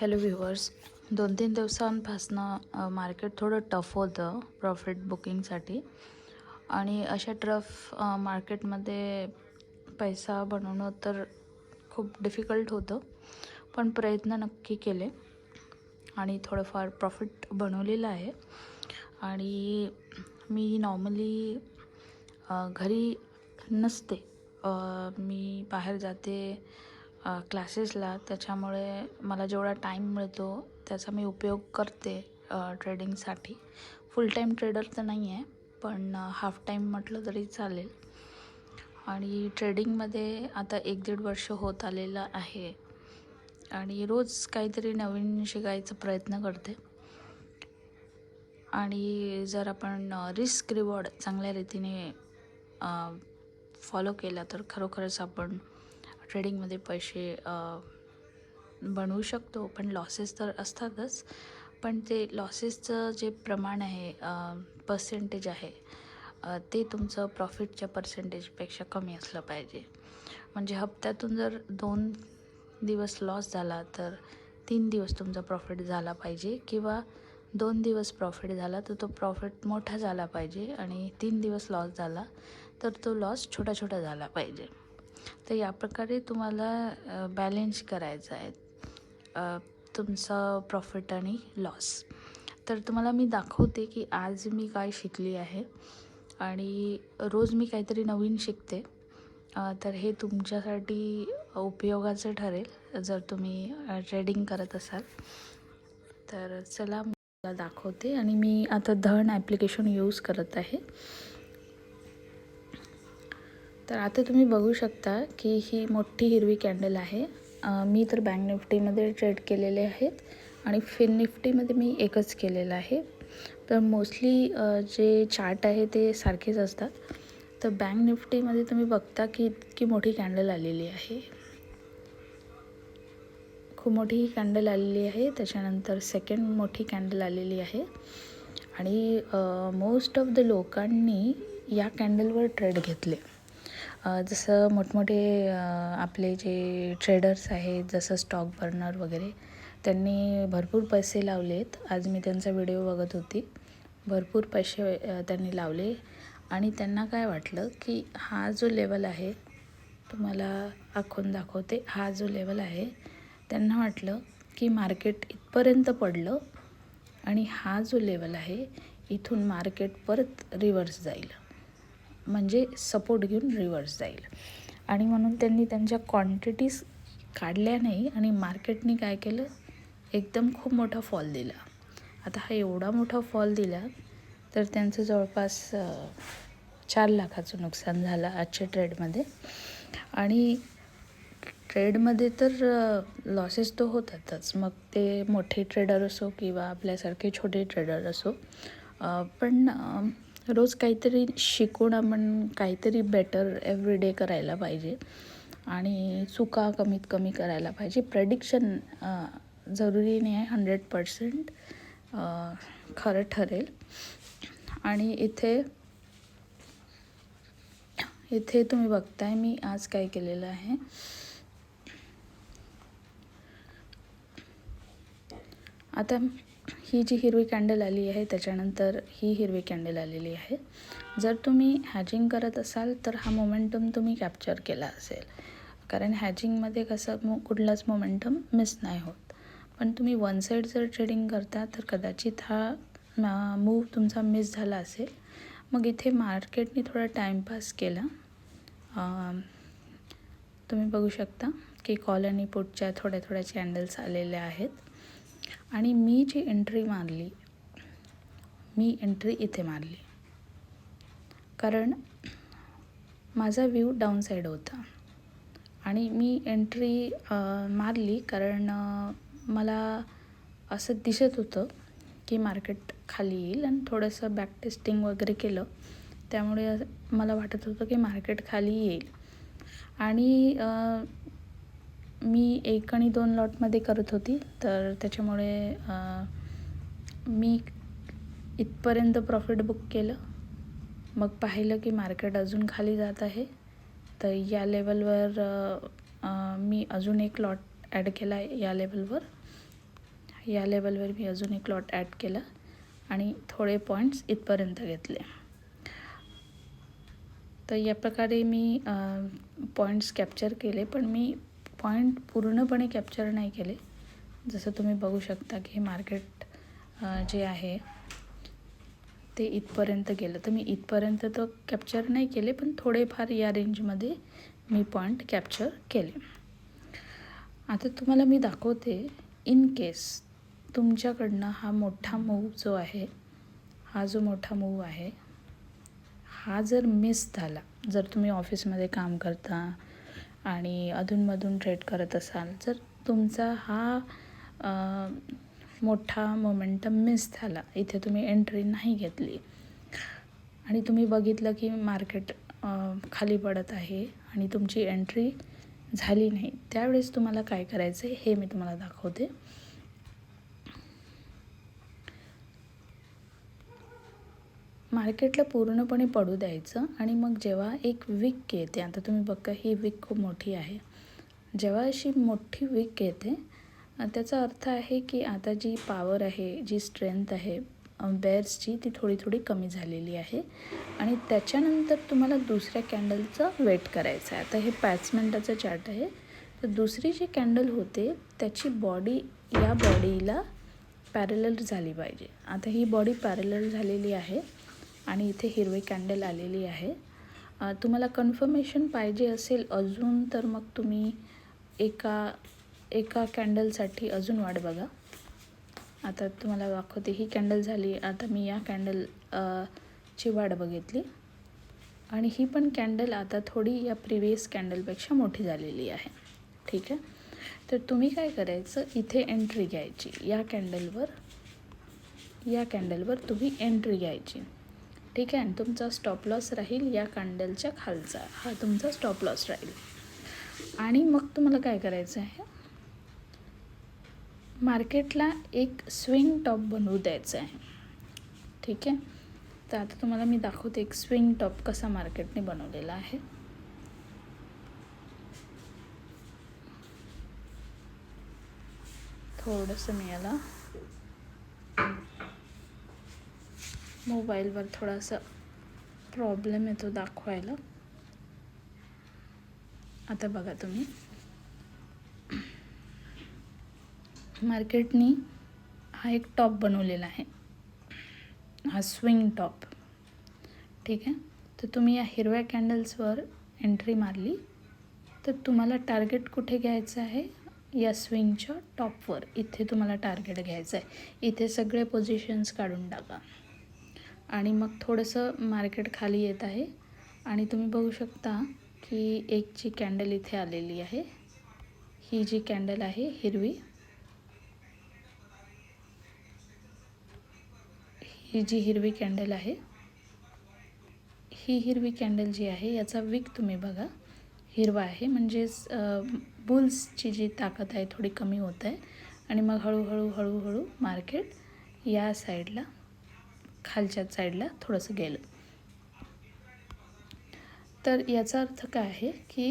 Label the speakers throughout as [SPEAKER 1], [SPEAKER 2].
[SPEAKER 1] Hello viewers दोन तीन दिवसांपासनं मार्केट थोडं टफ होतं प्रॉफिट बुकिंगसाठी आणि अशा टफ मार्केटमध्ये पैसा बनवणं तर खूप डिफिकल्ट होतं. पण प्रयत्न नक्की केले. आणि थोडंफार प्रॉफिट बनवलेलं आहे. आणि मी नॉर्मली घरी नसते. मी बाहेर जाते क्लासेसला त्याच्यामुळे मला जेवढा टाईम मिळतो त्याचा मी उपयोग करते ट्रेडिंगसाठी फुल टाईम ट्रेडर तर नाही आहे पण हाफ टाईम म्हटलं तरी चालेल. आणि ट्रेडिंगमध्ये आता एक दीड वर्ष होत आलेलं आहे. आणि रोज काहीतरी नवीन शिकायचा प्रयत्न करते. आणि जर आपण रिस्क रिवॉर्ड चांगल्या रीतीने फॉलो केला तर खरोखरच आपण ट्रेडिंगमध्ये पैसे बनवू शकतो पण लॉसेस तर असतातच. पण ते लॉसेसचं जे प्रमाण आहे पर्सेंटेज आहे ते तुमचं प्रॉफिटच्या पर्सेंटेजपेक्षा कमी असलं पाहिजे. म्हणजे हप्त्यातून जर दोन दिवस लॉस झाला तर तीन दिवस तुमचा प्रॉफिट झाला पाहिजे किंवा दोन दिवस प्रॉफिट झाला तर तो प्रॉफिट मोठा झाला पाहिजे आणि तीन दिवस लॉस झाला तर तो लॉस छोटा छोटा झाला पाहिजे. तर या प्रकारे तुम्हाला बॅलेन्स करायचं आहे. तुमचं प्रॉफिट आणि लॉस तर तुम्हाला मी दाखवते की आज मी काय शिकली आहे आणि रोज मी काहीतरी नवीन शिकते. तर हे तुमच्यासाठी उपयोगाचं ठरेल जर तुम्ही ट्रेडिंग करत असाल. तर चला मला दाखवते आणि मी आता धन ॲप्लिकेशन यूज करत आहे. तर आता तुम्ही बघू शकता की ही मोठी हिरवी कॅन्डल आहे. मी तर बँक निफ्टीमध्ये ट्रेड केलेले आहेत आणि फिन निफ्टीमध्ये मी एकच केलेलं आहे. तर मोस्टली जे चार्ट आहे ते सारखेच असतात. तर बँक निफ्टीमध्ये तुम्ही बघता की इतकी मोठी कॅन्डल आलेली आहे. खूप मोठी ही कॅन्डल आलेली आहे. त्याच्यानंतर सेकंड मोठी कॅन्डल आलेली आहे. आणि मोस्ट ऑफ द लोकांनी या कॅन्डलवर ट्रेड घेतले. जसं मोठमोठे आपले जे ट्रेडर्स आहेत जसं स्टॉक बर्नर वगैरे त्यांनी भरपूर पैसे लावलेत. आज मी त्यांचा व्हिडिओ बघत होती. भरपूर पैसे त्यांनी लावले. आणि त्यांना काय वाटलं की हा जो लेवल आहे तुम्हाला आखून दाखवते हा जो लेवल आहे त्यांना वाटलं की मार्केट इथपर्यंत पडलं आणि हा जो लेवल आहे इथून मार्केट परत रिव्हर्स जाईल. म्हणजे सपोर्ट घेऊन रिव्हर्स जाईल. आणि म्हणून त्यांनी त्यांच्या क्वांटिटीज काढल्या नाही आणि मार्केटने काय केलं? एकदम खूप मोठा फॉल दिला. आता हा एवढा मोठा फॉल दिला तर त्यांचं जवळपास चार लाखाचं नुकसान झालं आजच्या ट्रेडमध्ये आणि ट्रेडमध्ये तर लॉसेस तर होतातच. मग ते मोठे ट्रेडर असो किंवा आपल्यासारखे छोटे ट्रेडर असो पण रोज काहीतरी शिकून आपण काहीतरी बेटर एव्हरी डे करायला पाहिजे. आणि चुका कमीत कमी करायला पाहिजे. प्रेडिक्शन जरुरी नाही आहे हंड्रेड पर्सेंट खरं ठरेल. आणि इथे इथे तुम्ही बघताय मी आज काय केलेलं आहे. आता ही जी हिरवी कॅन्डल आली आहे त्याच्यानंतर ही हिरवी कॅन्डल आलेली आहे. जर तुम्ही हॅजिंग करत असाल तर हा मोमेंटम तुम्ही कॅप्चर केला असेल. कारण हॅजिंगमध्ये कसं मो कुठलाच मोमेंटम मिस नाही होत. पण तुम्ही वन साईड जर ट्रेडिंग करता तर कदाचित हा मूव तुमचा मिस झाला असेल. मग इथे मार्केटने थोडा टाईमपास केला. तुम्ही बघू शकता की कॉल आणि पुटच्या थोड्या थोड्या कॅन्डल्स आलेल्या आहेत. आणि मी जी एंट्री मारली मी एंट्री इथे मारली. कारण माझा व्ह्यू डाऊन साईड होता. आणि मी एंट्री मारली कारण मला असं दिसत होतं की मार्केट खाली येईल आणि थोडंसं बॅक टेस्टिंग वगैरे केलं. त्यामुळे मला वाटत होतं की मार्केट खाली येईल. आणि मी एक आणि दोन लॉटमध्ये करत होती. तर त्याच्यामुळे मी इथपर्यंत प्रॉफिट बुक केलं. मग पाहिलं की मार्केट अजून खाली जात आहे. तर या लेवलवर मी अजून एक लॉट ॲड केला आहे या लेवलवर या लेवलवर मी अजून एक लॉट ॲड केला आणि थोडे पॉईंट्स इथपर्यंत घेतले. तर या प्रकारे मी पॉईंट्स कॅप्चर केले. पण मी पॉईंट पूर्णपणे कॅप्चर नाही केले. जसं तुम्ही बघू शकता की हे मार्केट जे आहे ते इथपर्यंत गेलं. तर मी इथपर्यंत तर कॅप्चर नाही केले पण थोडेफार या रेंजमध्ये मी पॉईंट कॅप्चर केले. आता तुम्हाला मी दाखवते इन केस तुमच्याकडनं हा मोठा मूव जो आहे हा जो मोठा मूव आहे हा जर मिस झाला जर तुम्ही ऑफिसमध्ये काम करता आणि अधूनमधून ट्रेड करत असाल. जर तुमचा हा मोठा मोमेंटम मिस झाला इथे तुम्ही एंट्री नाही घेतली आणि तुम्ही बघितलं की मार्केट खाली पडत आहे आणि तुमची एंट्री झाली नाही त्यावेळेस तुम्हाला काय करायचं आहे हे मी तुम्हाला दाखवते. मार्केटला पूर्णपणे पडू द्यायचं आणि मग जेव्हा एक विक येते आता तुम्ही बघा ही विक खूप मोठी आहे. जेव्हा अशी मोठी विक येते त्याचा अर्थ आहे की आता जी पॉवर आहे जी स्ट्रेंथ आहे बेअर्सची ती थोडी थोडी कमी झालेली आहे आणि त्याच्यानंतर तुम्हाला दुसऱ्या कॅन्डलचं वेट करायचं आहे. आता हे पाच मिनटाचं चार्ट आहे. तर दुसरी जी कॅन्डल होते त्याची बॉडी या बॉडीला पॅरलल झाली पाहिजे. आता ही बॉडी पॅरलल झालेली आहे. आणि इथे हिरवे कॅन्डल आलेली आहे. तुम्हाला कन्फर्मेशन पाहिजे असेल अजून तर मग तुम्ही एका एका कॅन्डलसाठी अजून वाट बघा. आता तुम्हाला दाखवते ही कॅन्डल झाली आता मी या कॅन्डल ची वाट बघितली. आणि ही पण कॅन्डल आता थोडी या प्रिवियस कॅन्डलपेक्षा मोठी झालेली आहे. ठीक आहे? तर तुम्ही काय करायचं इथे एंट्री घ्यायची. या कॅन्डलवर या कॅन्डलवर तुम्ही एंट्री घ्यायची. ठीक आहे? आणि तुमचा स्टॉप लॉस राहील या कॅन्डलच्या खालचा. हा तुमचा स्टॉप लॉस राहील. आणि मग तुम्हाला काय करायचं आहे? मार्केटला एक स्विंग टॉप बनवू द्यायचं आहे. ठीक आहे? तर आता तुम्हाला मी दाखवते एक स्विंग टॉप कसा मार्केटने बनवलेला आहे. थोडंसं मी याला मोबाईलवर थोडासा प्रॉब्लेम येतो दाखवायला. आता बघा तुम्ही. मार्केटनी हा एक टॉप बनवलेला आहे. हा स्विंग टॉप. ठीक आहे? तर तुम्ही या हिरव्या कॅन्डल्सवर एंट्री मारली. तर तुम्हाला टार्गेट कुठे घ्यायचं आहे? या स्विंगच्या टॉपवर इथे तुम्हाला टार्गेट घ्यायचं आहे. इथे सगळे पोझिशन्स काढून टाका. आणि मग थोडंसं मार्केट खाली येत आहे. आणि तुम्ही बघू शकता की एक जी कॅन्डल इथे आलेली आहे. ही जी कॅन्डल आहे हिरवी. ही जी हिरवी कॅन्डल आहे ही हिरवी कॅन्डल जी आहे याचा विक तुम्ही बघा. हिरवा आहे म्हणजेच बुल्सची जी ताकद आहे थोडी कमी होत आहे. आणि मग हळूहळू हळूहळू मार्केट या साईडला खालच्या साईडला थोडंसं गेलं. तर याचा अर्थ काय आहे की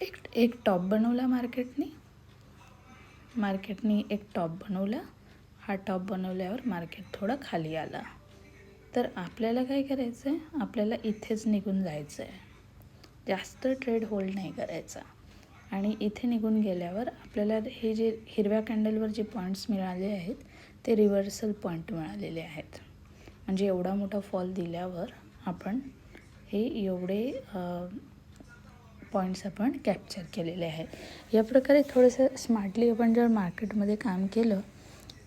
[SPEAKER 1] एक एक टॉप बनवला मार्केटने. मार्केटने एक टॉप बनवला. हा टॉप बनवल्यावर मार्केट थोडा खाली आला. तर आपल्याला काय करायचं आहे आपल्याला इथेच निघून जायचं आहे जास्त ट्रेड होल्ड नाही करायचा. आणि इथे निघून गेल्यावर आपल्याला हे जे हिरव्या कॅन्डलवर जे पॉईंट्स मिळाले आहेत ते रिव्हर्सल पॉईंट मिळालेले आहेत. म्हणजे एवढा मोठा फॉल दिल्यावर आपण हे एवढे पॉईंट्स आपण कॅप्चर केलेले आहेत. या प्रकारे थोडंसं स्मार्टली आपण जर मार्केटमध्ये काम केलं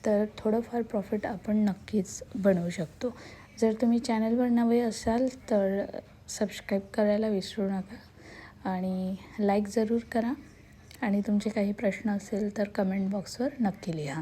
[SPEAKER 1] तर थोडंफार प्रॉफिट आपण नक्कीच बनवू शकतो. जर तुम्ही चॅनलवर नवे असाल तर सबस्क्राईब करायला विसरू नका आणि लाईक जरूर करा. आणि तुमचे काही प्रश्न असेल तर कमेंट बॉक्सवर नक्की लिहा.